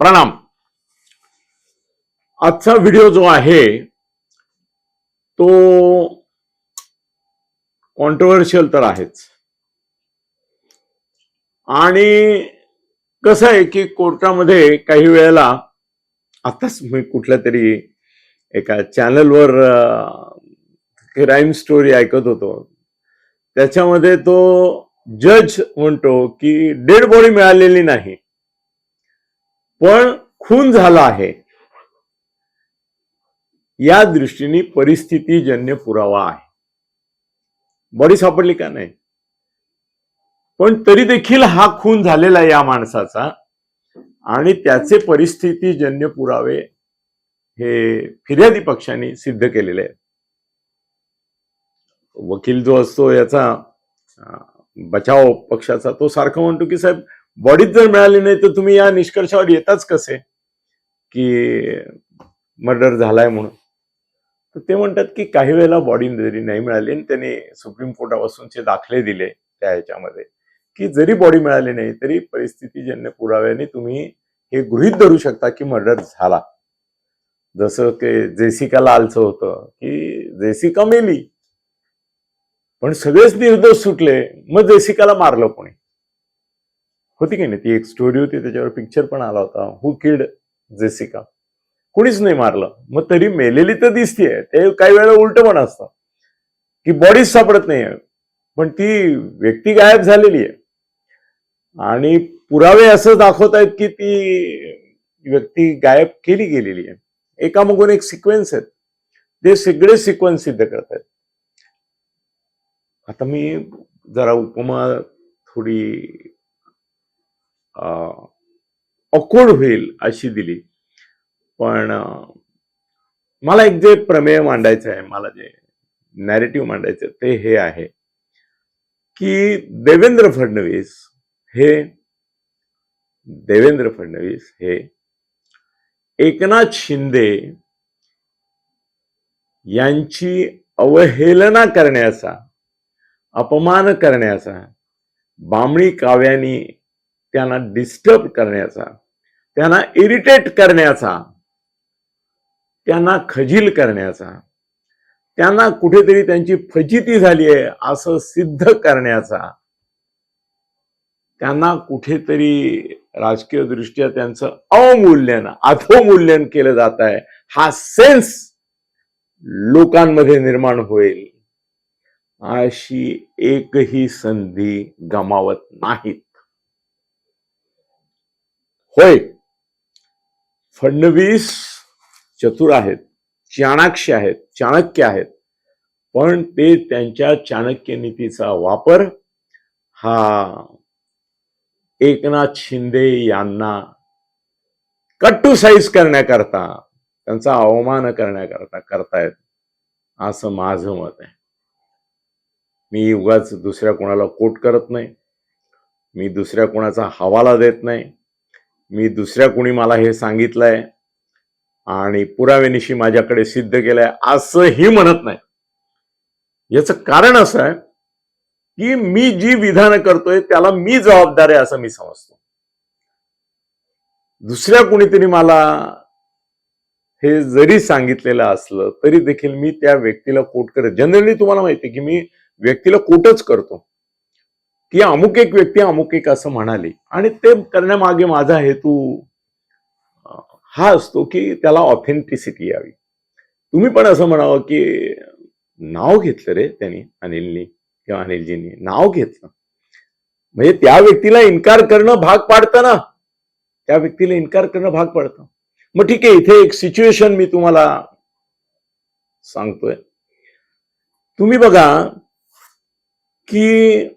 प्रणाम. आजचा व्हिडिओ जो आहे तो कॉन्ट्रोवर्शियल तर आहेच. आणि कसं आहे की कोर्टामध्ये काही वेळेला आताच मी कुठल्या तरी एका चॅनलवर क्राईम स्टोरी ऐकत होतो. त्याच्यामध्ये तो जज म्हणतो की डेड बॉडी मिळालेली नाही. पण खून झाला आहे. या दृष्टीने परिस्थितीजन्य पुरावा आहे. बॉडी सापडली का नाही? पण तरी देखील हा खून झालेला आहे या माणसाचा आणि त्याचे परिस्थितीजन्य पुरावे हे फिर्यादी पक्षाने सिद्ध केलेले आहेत. वकील जो असतो याचा बचाव पक्षाचा तो सारखा म्हणतो की साहेब बॉडीच जर मिळाली नाही तर तुम्ही या निष्कर्षावर येताच कसे? की मर्डर झालाय म्हणून. तर ते म्हणतात की काही वेळेला बॉडी जरी नाही मिळाली आणि त्यांनी सुप्रीम कोर्टापासूनचे दाखले दिले त्या ह्याच्यामध्ये की जरी बॉडी मिळाली नाही तरी परिस्थितीजन्य पुराव्याने तुम्ही हे गृहीत धरू शकता की मर्डर झाला. जसं की जेसिका लालचं होतं की जेसिका मेली. पण सगळेच निर्दोष सुटले मग जेसिकाला मारलं कोणी? होती की नाही? ती एक स्टोरी होती त्याच्यावर पिक्चर पण आला होता. हु किल्ड जेसिका कुणीच नाही मारलं. मग तरी मेलेली तर दिसतीये. ते काही वेळेला उलट पण असतं. की बॉडीच सापडत नाहीये. पण ती व्यक्ती गायब झालेली आहे. आणि पुरावे असं दाखवत आहेत की ती व्यक्ती गायब केली गेलेली आहे. एकामागून एक सिक्वेन्स आहेत. ते सगळे सिक्वेन्स सिद्ध करत आहेत आता मी जरा उपमा थोडी अकोड होईल अशी दिली. पण मला एक जे प्रमेय मांडायचं आहे मला जे नॅरेटिव्ह मांडायचं ते हे आहे की देवेंद्र फडणवीस हे देवेंद्र फडणवीस हे एकनाथ शिंदे यांची अवहेलना करण्याचा अपमान करण्याचा बामणी काव्यानी त्यांना डिस्टर्ब करण्याचा त्यांना इरिटेट करण्याचा त्यांना खजील करण्याचा त्यांना कुठेतरी त्यांची फजिती झाली आहे असं सिद्ध करण्याचा त्यांना कुठेतरी राजकीय दृष्ट्या त्यांचं अवमूल्यन अधोमूल्यन केलं जात आहे. हा सेन्स लोकांमध्ये निर्माण होईल. अशी एकही संधी गमावत नाहीत. होय. फडणवीस चतुर आहेत चाणाक्ष आहेत चाणक्य आहेत. पण ते त्यांच्या चाणक्य नीतीचा वापर हा एकनाथ शिंदे यांना कट्टू साईज करण्याकरता त्यांचा अवमान करण्याकरता करतायत असं माझं मत आहे. मी उगाच दुसऱ्या कोणाला कोट करत नाही. मी दुसऱ्या कोणाचा हवाला देत नाही. मी दुसऱ्या कोणी मला हे सांगितलंय आणि पुराव्यानिशी माझ्याकडे सिद्ध केलंय असंही म्हणत नाही. याचं कारण असं आहे की मी जी विधानं करतोय त्याला मी जबाबदार आहे असं मी समजतो. दुसऱ्या कुणीतरी मला हे जरी सांगितलेलं असलं तरी देखील मी त्या व्यक्तीला कोट करत जनरली तुम्हाला माहिती की मी व्यक्तीला कोटच करतो. की अमुक एक व्यक्ती अमुक एक असं म्हणाली. आणि ते करण्यामागे माझा हेतू हा असतो की त्याला ऑथेंटिसिटी यावी. तुम्ही पण असं म्हणावं की नाव घेतलं रे त्यांनी अनिलनी किंवा अनिलजींनी. नाव घेतलं. म्हणजे त्या व्यक्तीला इन्कार करणं भाग पाडतं ना. त्या व्यक्तीला इन्कार करणं भाग पडतं. मग ठीक आहे इथे एक सिच्युएशन मी तुम्हाला सांगतोय. तुम्ही बघा की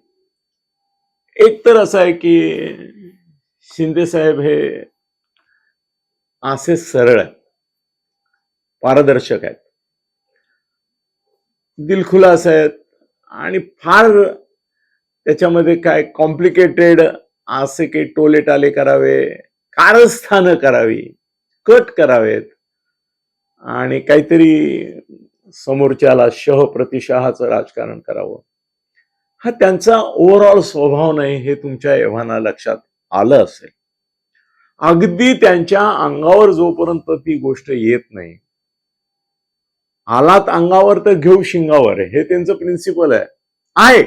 एक तर असं आहे की शिंदे साहेब हे असे सरळ आहेत. पारदर्शक आहेत. दिलखुलास आहेत आणि फार त्याच्यामध्ये काय कॉम्प्लिकेटेड असे काही टोले टाले करावे कारस्थानं करावी कट करावेत. आणि काहीतरी समोरच्याला शह प्रतिशहाचं राजकारण करावं. हा त्यांचा ओव्हरऑल स्वभाव नाही हे तुमच्या एव्हाना लक्षात आलं असेल. अगदी त्यांच्या अंगावर जोपर्यंत ती गोष्ट येत नाही आलात अंगावर तर घेऊ शिंगावर हे त्यांचं प्रिन्सिपल आहे.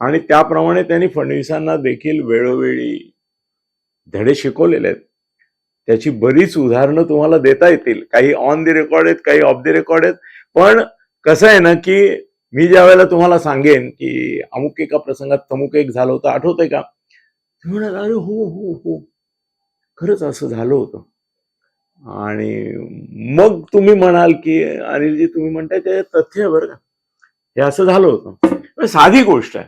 आणि त्याप्रमाणे त्यांनी फडणवीसांना देखील वेळोवेळी धडे शिकवलेले आहेत. त्याची बरीच उदाहरणं तुम्हाला देता येतील. काही ऑन दी रेकॉर्ड आहेत काही ऑफ दी रेकॉर्ड आहेत. पण कसं आहे ना की मी ज्या वेळेला तुम्हाला सांगेन की अमुक एका प्रसंगात तमुक एक झालं होतं आठवतंय का? तुम्ही म्हणाल अरे हो हो हो. खरंच असं झालं होतं. आणि मग तुम्ही म्हणाल की अनिलजी तुम्ही म्हणताय ते तथ्य आहे बरं का. हे असं झालं होतं. म्हणजे साधी गोष्ट आहे.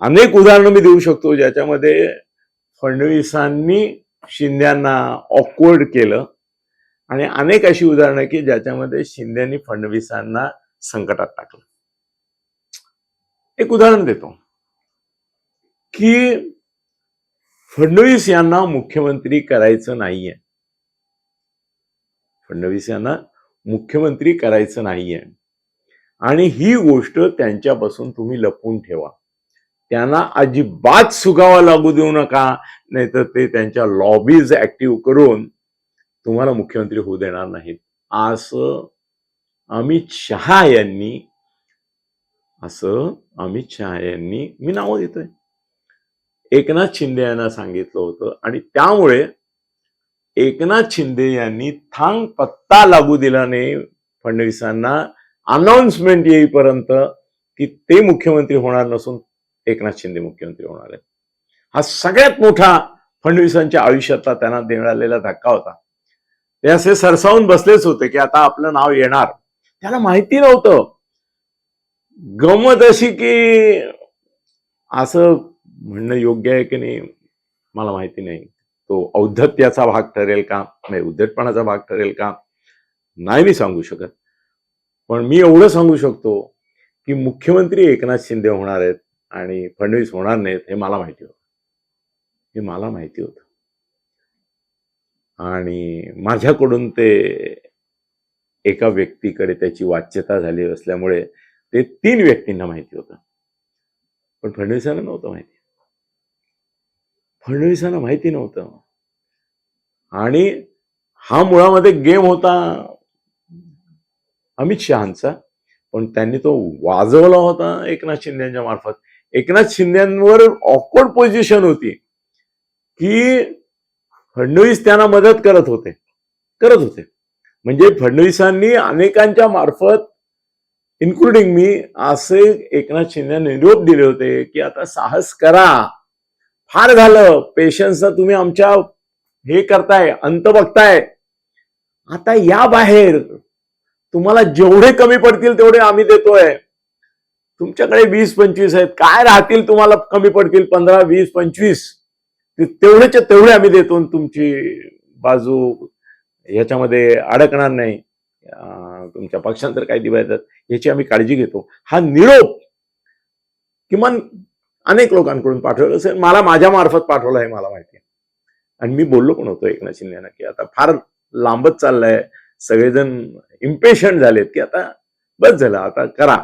अनेक उदाहरणं मी देऊ शकतो ज्याच्यामध्ये फडणवीसांनी शिंद्यांना ऑकवर्ड केलं. आणि अनेक अशी उदाहरणं की ज्याच्यामध्ये शिंद्यांनी फडणवीसांना संकटात टाकलं. एक उदाहरण देतो. की फडणवीस यांना मुख्यमंत्री करायचं नाहीये. फडणवीस यांना मुख्यमंत्री करायचं नाहीये. आणि ही गोष्ट त्यांच्यापासून तुम्ही लपवून ठेवा. त्यांना अजिबात सुगावा लागू देऊ नका नाहीतर ते त्यांच्या लॉबीज ऍक्टिव्ह करून तुम्हाला मुख्यमंत्री होऊ देणार नाहीत. असं अमित शहा यांनी असं अमित शहा यांनी मी नावं देतोय. एकनाथ शिंदे यांना सांगितलं होतं आणि त्यामुळे एकनाथ शिंदे यांनी थांग पत्ता लागू दिला नाही फडणवीसांना. अनाउन्समेंट येईपर्यंत की ते मुख्यमंत्री होणार नसून एकनाथ शिंदे मुख्यमंत्री होणार आहेत. हा सगळ्यात मोठा फडणवीसांच्या आयुष्यातला त्यांना देण्यात धक्का होता. ते असे सरसावून बसलेच होते की आता आपलं नाव येणार. त्याला माहिती नव्हतं. गमत अशी की असं म्हणणं योग्य आहे की नाही मला माहिती नाही. तो औद्धत्याचा भाग ठरेल का? नाही उद्धटपणाचा भाग ठरेल का? नाही मी सांगू शकत. पण मी एवढं सांगू शकतो की मुख्यमंत्री एकनाथ शिंदे होणार आहेत आणि फडणवीस होणार नाहीत हे मला माहिती होतं. हे मला माहिती होतं. आणि माझ्याकडून ते एका व्यक्तीकडे त्याची वाच्यता झाली असल्यामुळे ते तीन व्यक्तींना माहिती होतं. पण फडणवीसांना नव्हतं माहिती. फडणवीसांना माहिती नव्हतं. आणि हा मुळामध्ये गेम होता अमित शहाचा पण त्यांनी तो वाजवला होता एकनाथ शिंदेच्या मार्फत. एकनाथ शिंदेवर ऑकवर्ड पोझिशन होती की फडणवीस त्यांना मदत करत होते. करत होते. म्हणजे फडणवीसांनी अनेकांच्या मार्फत इन्क्लुडिंग मी असे एकनाथ शिंदे निरोप दिले होते की आता साहस करा. फार झालं. पेशन्स तुम्ही आमच्या हे करताय अंत बघताय. आता या बाहेर तुम्हाला जेवढे कमी पडतील तेवढे आम्ही देतोय. तुमच्याकडे वीस पंचवीस आहेत. काय राहतील तुम्हाला कमी पडतील? पंधरा वीस पंचवीस. ते तेवढेच्या तेवढे आम्ही देतो तुमची बाजू याच्यामध्ये अडकणार नाही. तुमच्या पक्षांतर काय येतात याची आम्ही काळजी घेतो. हा निरोप किमान अनेक लोकांकडून पाठवलं असेल. मला माझ्या मार्फत पाठवलं आहे मला माहिती आहे. आणि मी बोललो पण होतो एकनाथ शिंदेना की आता फार लांबच चाललंय. सगळेजण इम्पेशंट झालेत की आता बस झालं आता करा.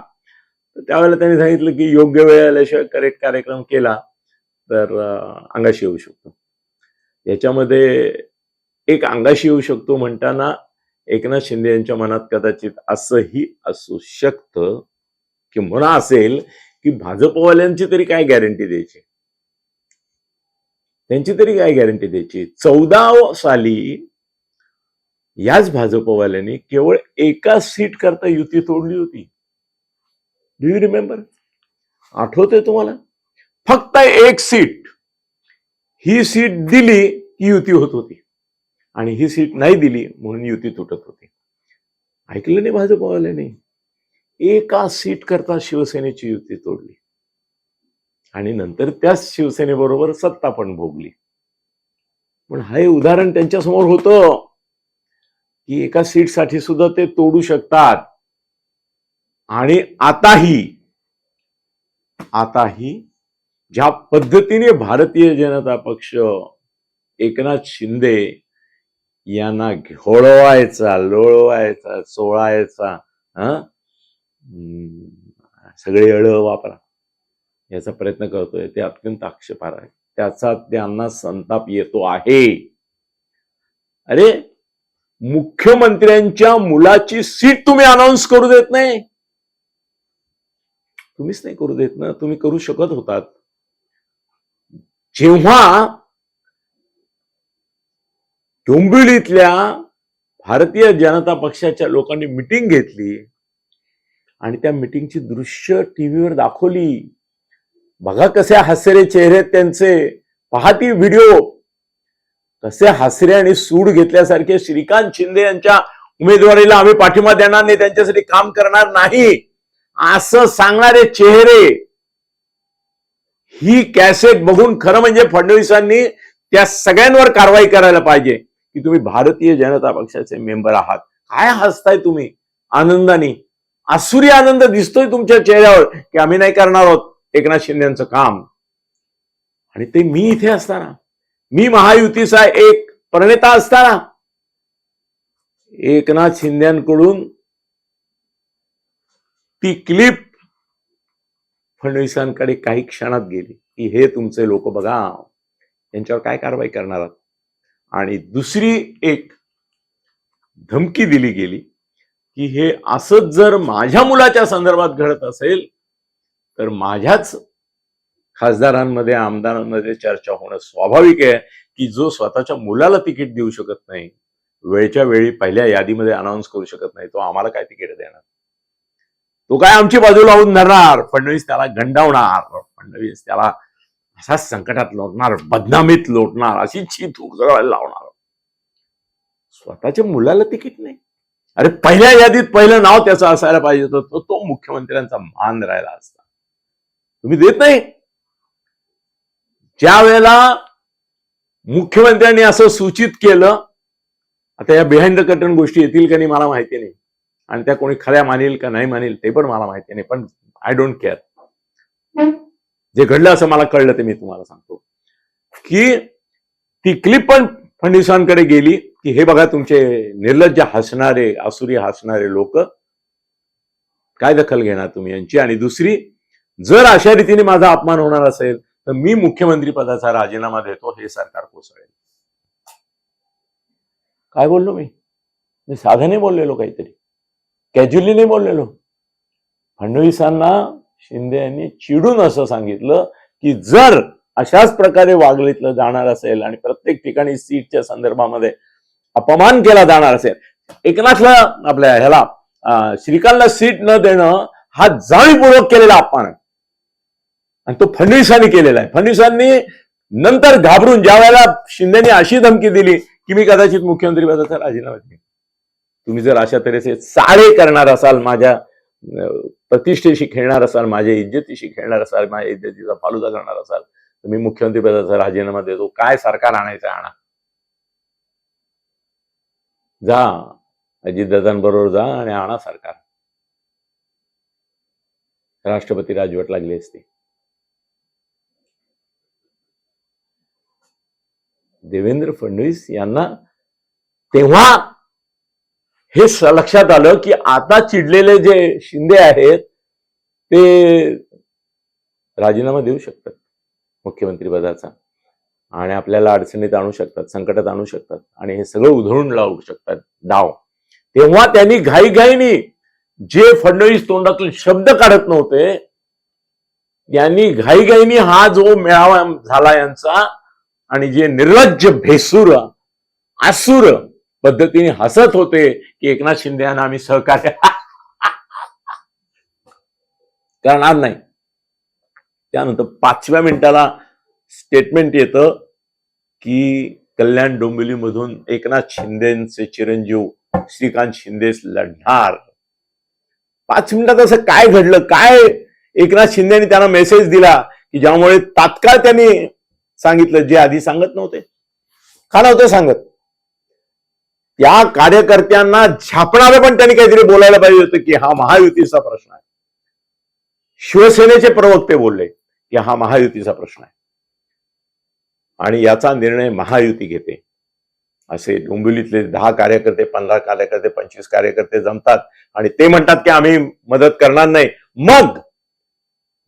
तर त्यावेळेला त्यांनी सांगितलं की योग्य वेळ आल्याशिवाय करेक्ट कार्यक्रम केला तर अंगाशी येऊ शकतो. याच्यामध्ये एक अंगाशी येऊ शकतो म्हणताना एकनाथ शिंदे यांच्या मनात कदाचित असंही असू शकतं की असेल की भाजपवाल्यांची तरी काय गॅरंटी द्यायची? त्यांची तरी काय गॅरंटी द्यायची? चौदा साली याच भाजपवाल्यांनी केवळ एका सीट करता युती तोडली होती. डू यू रिमेंबर आठवतंय तुम्हाला? फक्त एक सीट ही सीट दिली की युती होत होती. आणि ही सीट नाही दिली म्हणून युती तुटत होती. ऐकलं नाही भाजपवाल्याने एका सीट करता शिवसेनेची युती तोडली. आणि नंतर त्याच शिवसेनेबरोबर सत्ता पण भोगली. पण हे उदाहरण त्यांच्यासमोर होतं की एका सीटसाठी सुद्धा ते तोडू शकतात. आणि आताही आताही ज्या पद्धतीने भारतीय जनता पक्ष एकनाथ शिंदे यांना घोळवायचा लोळवायचा चोळायचा हं? सगळे अळ वापरा. याचा प्रयत्न करतोय. ते अत्यंत आक्षेपार आहे. त्याचा त्यांना संताप येतो आहे. अरे मुख्यमंत्र्यांच्या मुलाची सीट तुम्ही अनाऊन्स करू देत नाही. तुम्हीच नाही करू देत ना. तुम्ही करू शकत होतात. जेव्हा डोंबिवलीतल्या भारतीय जनता पक्षाच्या लोकांनी मिटिंग घेतली. आणि त्या मिटिंगची दृश्य टीव्हीवर दाखवली. बघा कसे हसरे चेहरे त्यांचे. पहा ती व्हिडिओ कसे हसरे आणि सूड घेतल्यासारखे श्रीकांत शिंदे यांच्या उमेदवारीला आम्ही पाठिंबा देणार नाही त्यांच्यासाठी काम करणार नाही. असं सांगणारे चेहरे. ही कॅसेट बघून खरं म्हणजे फडणवीसांनी त्या सगळ्यांवर कारवाई करायला पाहिजे. की तुम्ही भारतीय जनता पक्षाचे मेंबर आहात. काय हसताय तुम्ही? आनंदाने. आसुरी आनंद दिसतोय तुमच्या चेहऱ्यावर की आम्ही नाही करणार आहोत एकनाथ शिंदेचं काम. आणि ते मी इथे असताना मी महायुतीचा एक प्रणेता असताना एकनाथ शिंद्यांकडून ती क्लिप फडणवीसांकडे काही क्षणात गेली की हे तुमचे लोक बघा. यांच्यावर काय कारवाई करणार आहात? आणि दुसरी एक धमकी दिली गेली की हे असंच जर माझ्या मुलाच्या संदर्भात घडत असेल तर माझ्याच खासदारांमध्ये आमदारांमध्ये चर्चा होणं स्वाभाविक आहे की जो स्वतःच्या मुलाला तिकीट देऊ शकत नाही वेळच्या वेळी पहिल्या यादीमध्ये अनाऊन्स करू शकत नाही तो आम्हाला काय तिकीट देणार? तो काय आमची बाजू लावून धरणार? फडणवीस त्याला गंडावणार. फडणवीस त्याला असा संकटात लोटणार बदनामीत लोटणार अशी छी थूक सगळं लावणार. स्वतःच्या मुलाला तिकीट नाही. अरे पहिल्या यादीत पहिलं नाव त्याचं असायला पाहिजे होतं. तो तो मुख्यमंत्र्यांचा मान राहिला असता. तुम्ही देत नाही. ज्या वेळेला मुख्यमंत्र्यांनी असं सूचित केलं आता या बिहाइंड द कर्टन गोष्टी येतील का नाही मला माहिती नाही. आणि त्या कोणी खऱ्या मानेल का नाही मानेल ते पण मला माहिती नाही. पण आय डोंट केअर जे घडलं असं मला कळलं ते मी तुम्हाला सांगतो. की ती क्लिप पण फडणवीसांकडे गेली की हे बघा तुमचे निर्लज्ज हसणारे आसुरी हसणारे लोक काय दखल घेणार तुम्ही यांची? आणि दुसरी जर अशा रीतीने माझा अपमान होणार असेल तर मी मुख्यमंत्री पदाचा राजीनामा देतो हे सरकार कोसळेल. काय बोललो मी? मी साधने बोललेलो काहीतरी. कॅज्युअली नाही बोललेलो. फडणवीसांना शिंदे यांनी चिडून असं सांगितलं की जर अशाच प्रकारे वागलीतलं जाणार असेल आणि प्रत्येक ठिकाणी सीटच्या संदर्भामध्ये अपमान केला जाणार असेल एकनाथला आपल्या ह्याला श्रीकांतला सीट न देणं हा जाणीवपूर्वक केलेला अपमान आहे. आणि तो फडणवीसांनी केलेला आहे. फडणवीसांनी नंतर घाबरून ज्या वेळेला शिंदेनी अशी धमकी दिली की मी कदाचित मुख्यमंत्री पदाचा राजीनामा देईन. तुम्ही जर अशा तऱ्हेचे चाळे करणार असाल माझ्या प्रतिष्ठेशी खेळणार असाल माझ्या इज्जतीशी खेळणार असाल माझ्या इज्जतीचा फालुदा करणार असाल तर मी मुख्यमंत्रीपदाचा राजीनामा देतो. काय सरकार आणायचं आणा. जा अजितदादांबरोबर जा आणि आणा सरकार. राष्ट्रपती राजवट लागली असते. देवेंद्र फडणवीस यांना तेव्हा हे लक्षात आलं की आता चिडलेले जे शिंदे आहेत ते राजीनामा देऊ शकतात मुख्यमंत्री पदाचा. आणि आपल्याला अडचणीत आणू शकतात संकटात आणू शकतात आणि हे सगळं उधळून लावू शकतात. डाव तेव्हा त्यांनी घाईघाईनी जे फडणवीस तोंडातून शब्द काढत नव्हते यांनी घाईघाईनी हा जो मेळावा झाला यांचा आणि जे निर्लज्ज भेसूर आसुर पद्धतीने हसत होते की एकनाथ शिंदे यांना आम्ही सहकार्य करणार नाही. त्यानंतर पाचव्या मिनिटाला स्टेटमेंट येतं की कल्याण डोंबिवलीमधून एकनाथ शिंदेचे चिरंजीव श्रीकांत शिंदेच लढणार. पाच मिनिटात असं काय घडलं? काय एकनाथ शिंदेनी त्यांना मेसेज दिला की ज्यामुळे तात्काळ त्यांनी सांगितलं? जे आधी सांगत नव्हते. का नव्हते सांगत? त्या कार्यकर्त्यांना झापणारं पण त्यांनी काहीतरी बोलायला पाहिजे होतं की हा महायुतीचा प्रश्न आहे. शिवसेनेचे प्रवक्ते बोलले की हा महायुतीचा प्रश्न आहे. आणि याचा निर्णय महायुती घेते. असे डोंबिवलीतले दहा कार्यकर्ते पंधरा कार्यकर्ते पंचवीस कार्यकर्ते जमतात आणि ते म्हणतात की आम्ही मदत करणार नाही. मग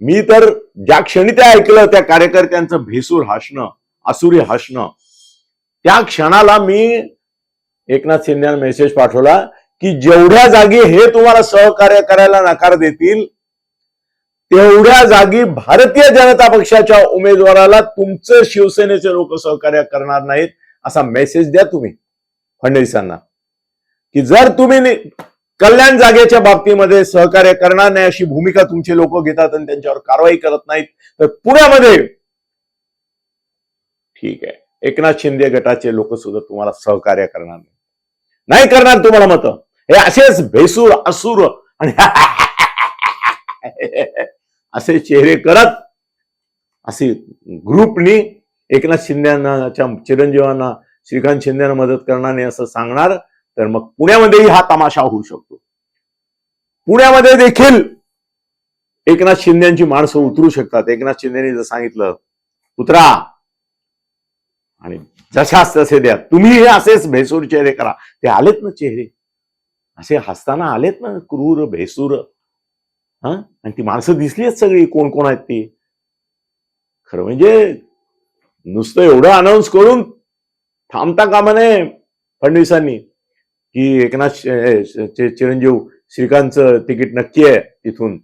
मी तर ज्या क्षणी ते ऐकलं त्या कार्यकर्त्यांचं भेसूर हसणं असुरी हसणं त्या क्षणाला मी एकनाथ शिंदेना मेसेज पाठवला की जेवढ्या जागी हे तुम्हाला सहकार्य करायला नकार देतील तेवढ्या जागी भारतीय जनता पक्षाच्या उमेदवाराला तुमचं शिवसेनेचे लोक सहकार्य करणार नाहीत असा मेसेज द्या तुम्ही फडणवीसांना. की जर तुम्ही कल्याण जागेच्या बाबतीमध्ये सहकार्य करणार नाही अशी भूमिका तुमचे लोक घेतात आणि त्यांच्यावर कारवाई करत नाहीत तर पुण्यामध्ये ठीक आहे. एकनाथ शिंदे गटाचे लोक सुद्धा तुम्हाला सहकार्य करणार नाही नाही करणार तुम्हाला मत. हे असेच भेसूर असुर आणि असे चेहरे करत असे ग्रुपनी एकनाथ शिंदेच्या चिरंजीवांना श्रीकांत शिंदेना मदत करणार नाही असं सांगणार तर मग पुण्यामध्येही हा तमाशा होऊ शकतो. पुण्यामध्ये देखील एकनाथ शिंदेची माणसं उतरू शकतात. एकनाथ शिंदेने जर सांगितलं उतरा आणि जशास तसे द्या तुम्ही हे असेच भेसूर चेहरे करा. ते आलेत ना चेहरे. असे हसताना आलेत ना क्रूर भेसूर. हा? आणि ती माणसं दिसली आहेत सगळी. कोण कोण आहेत ती? खरं म्हणजे नुसतं एवढं अनाऊन्स करून थांबता कामा नये फडणवीसांनी. की एकनाथ चिरंजीव श्रीकांतचं तिकीट नक्की आहे तिथून.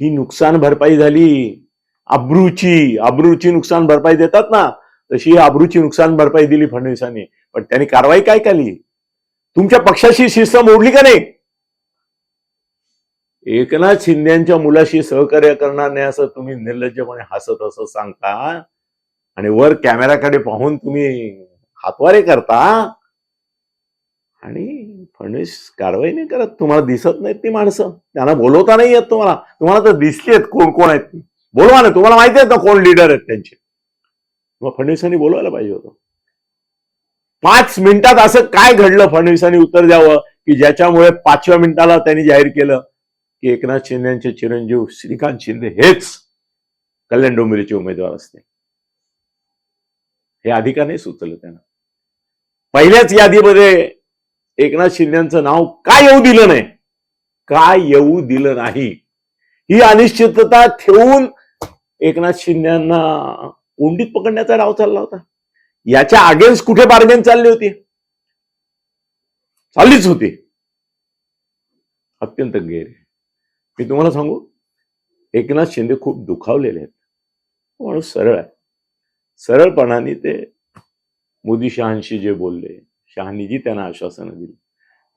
ही नुकसान भरपाई झाली. अब्रूची अब्रूची नुकसान भरपाई देतात ना. तशी ही अब्रूची नुकसान भरपाई दिली फडणवीसांनी. पण त्यांनी कारवाई काय केली? तुमच्या पक्षाशी शिस्त मोडली का नाही? एकनाथ शिंदेच्या मुलाशी सहकार्य करणार नाही असं तुम्ही निर्लज्जपणे हसत असं सांगता आणि वर कॅमेराकडे पाहून तुम्ही हातवारे करता? आणि फडणवीस कारवाई नाही करत. तुम्हाला दिसत नाहीत ती माणसं. त्यांना बोलवता नाही येत तुम्हाला. तुम्हाला तर दिसली आहेत कोण कोण आहेत बोलवा ना. तुम्हाला माहिती आहेत ना कोण लीडर आहेत त्यांचे. मग फडणवीसांनी बोलवायला पाहिजे होतं. पाच मिनिटात असं काय घडलं? फडणवीसांनी उत्तर द्यावं की ज्याच्यामुळे पाचव्या मिनिटाला त्यांनी जाहीर केलं की एकनाथ शिंदेचे चिरंजीव श्रीकांत शिंदे हेच कल्याण डोंबिवलीचे उमेदवार असते हे अधिकाने सुचलं त्यांना. पहिल्याच यादीमध्ये एकनाथ शिंदेचं नाव का येऊ दिलं नाही? का येऊ दिलं नाही? ही अनिश्चितता ठेवून एकनाथ शिंदेना कोंडीत पकडण्याचा डाव चालला होता. याच्या अगेन्स्ट कुठे बार्गेन चालली होती? चाललीच होती. अत्यंत गैर मी तुम्हाला सांगू एकनाथ शिंदे खूप दुखावलेले आहेत. माणूस सरळ आहे. सरळपणाने ते मोदी शहांशी जे बोलले शहानीजी त्यांना आश्वासनं दिली.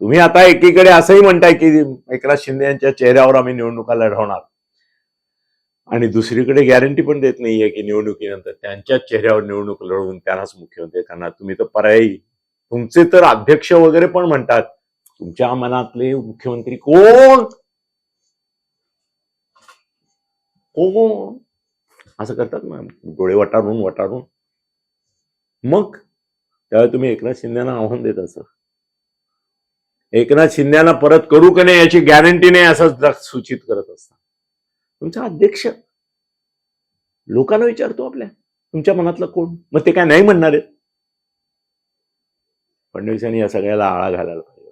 तुम्ही आता एकीकडे असंही म्हणताय की एकनाथ शिंदे यांच्या चेहऱ्यावर आम्ही निवडणुका लढवणार. आणि दुसरीकडे गॅरंटी पण देत नाहीये की निवडणुकीनंतर त्यांच्याच चेहऱ्यावर निवडणूक लढवून त्यांनाच मुख्यमंत्री करणार. तुम्ही तर पर्यायी. तुमचे तर अध्यक्ष वगैरे पण म्हणतात तुमच्या मनातले मुख्यमंत्री कोण? कोण? असं करतात ना डोळे वटारून वटारून. मग? त्यावेळी तुम्ही एकनाथ शिंदेना आव्हान देत असं. एकनाथ शिंदेना परत करू का नाही याची गॅरंटी नाही असं सूचित करत असता. तुमचा अध्यक्ष. लोकांना विचारतो आपल्या. तुमच्या मनातलं कोण? मग ते काय नाही म्हणणार आहेत. फडणवीसांनी या सगळ्याला आळा घालायला पाहिजे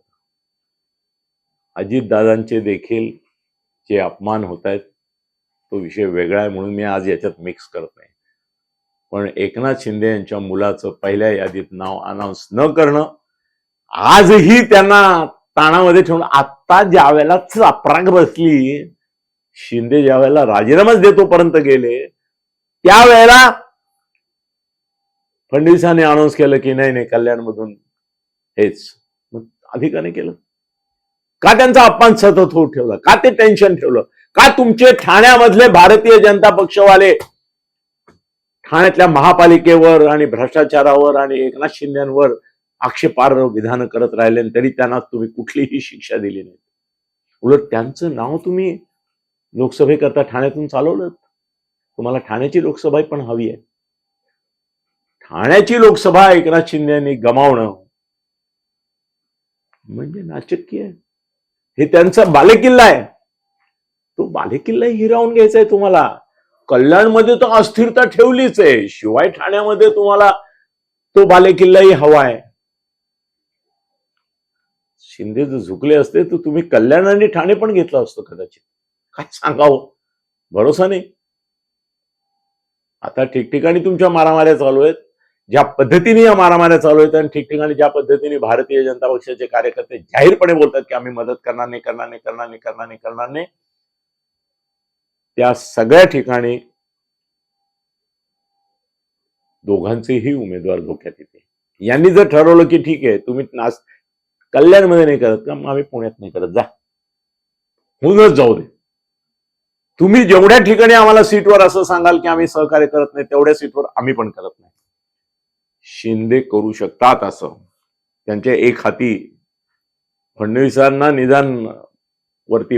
अजित दादांचे देखील जे अपमान होत आहेत तो विषय वेगळा आहे म्हणून मी आज याच्यात मिक्स करत नाही. पण एकनाथ शिंदे यांच्या मुलाचं पहिल्या यादीत नाव अनाऊन्स न करणं आजही त्यांना ताणामध्ये ठेवून आत्ता ज्या वेळेला अपराग बसली शिंदे ज्या वेळेला राजीनामाच देतोपर्यंत गेले त्यावेळेला फडणवीसांनी अनाऊन्स केलं की नाही नाही कल्याणमधून हेच. मग अधिकाने केलं. का त्यांचा अपमान सतत होत ठेवला? का ते टेन्शन ठेवलं? का तुमचे ठाण्यामधले भारतीय जनता पक्षवाले ठाण्यातल्या महापालिकेवर आणि भ्रष्टाचारावर आणि एकनाथ शिंदेवर आक्षेपार्ह विधानं करत राहिले तरी त्यांना तुम्ही कुठलीही शिक्षा दिली नाही. उलट त्यांचं नाव तुम्ही लोकसभेकरता ठाण्यातून चालवलं. तुम्हाला ठाण्याची लोकसभा पण हवी आहे. ठाण्याची लोकसभा एकनाथ शिंदे यांनी गमावणं म्हणजे नाचक्की आहे. हे त्यांचा बालेकिल्ला आहे. तो बालेकिल्लाही हिरावून घ्यायचा आहे तुम्हाला. कल्याणमध्ये तर अस्थिरता ठेवलीच आहे. शिवाय ठाण्यामध्ये तुम्हाला तो बालेकिल्लाही हवा आहे शिंदे जर झुकले असते तर तुम्ही कल्याण आणि ठाणे पण घेतलं असतं कदाचित. काय सांगावं? भरोसा नाही. आता ठिकठिकाणी तुमच्या मारामाऱ्या चालू आहेत. ज्या पद्धतीने या मारामाऱ्या चालू आहेत आणि ठिकठिकाणी ज्या पद्धतीने भारतीय जनता पक्षाचे कार्यकर्ते जाहीरपणे बोलतात की आम्ही मदत करणार नाही करणार नाही करणार नाही करणार नाही करणार नाही त्या सगळ्या ठिकाणी दोघांचेही उमेदवार धोक्यात येते यांनी जर ठरवलं की ठीक आहे तुम्ही नास कल्याणमध्ये नाही करत का? मग आम्ही पुण्यात नाही करत. जा. होऊनच जाऊ दे. तुम्ही जेवढ्या ठिकाणी आम्हाला सीटवर असं सांगाल की आम्ही सहकार्य करत नाही तेवढ्या सीटवर आम्ही पण करत नाही. शिंदे करू शकतात असं. त्यांच्या एक हाती फडणवीसांना निदान वरती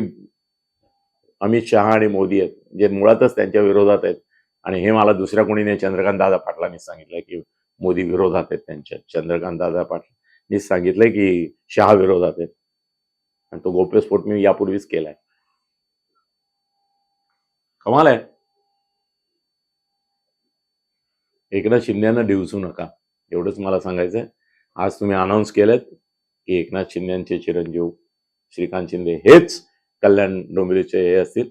अमित शहा आणि मोदी आहेत जे मुळातच त्यांच्या विरोधात आहेत. आणि हे मला दुसऱ्या कोणी नाही चंद्रकांत दादा पाटलांनी सांगितलं की मोदी विरोधात आहेत त्यांच्या. चंद्रकांत दादा पाटलांनी सांगितलंय की शहा विरोधात आहेत. आणि तो गोप्यस्फोट मी यापूर्वीच केलाय. कमाल आहे. एकनाथ शिंदेना डिवसू नका. एवढंच मला सांगायचंय. आज तुम्ही अनाऊन्स केलेत की एकनाथ शिंदेचे चिरंजीव श्रीकांत शिंदे हेच कल्याण डोंबिवलीचे हे असतील.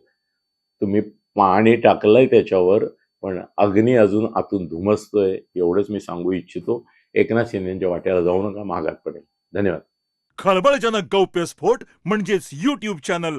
तुम्ही पाणी टाकलंय त्याच्यावर पण अग्नी अजून आतून धुमसतोय एवढंच मी सांगू इच्छितो. एकनाथ शिंदेच्या वाट्याला जाऊ नका महागात पडेल. धन्यवाद. खळबळजनक गौप्यस्फोट म्हणजेच युट्यूब चॅनल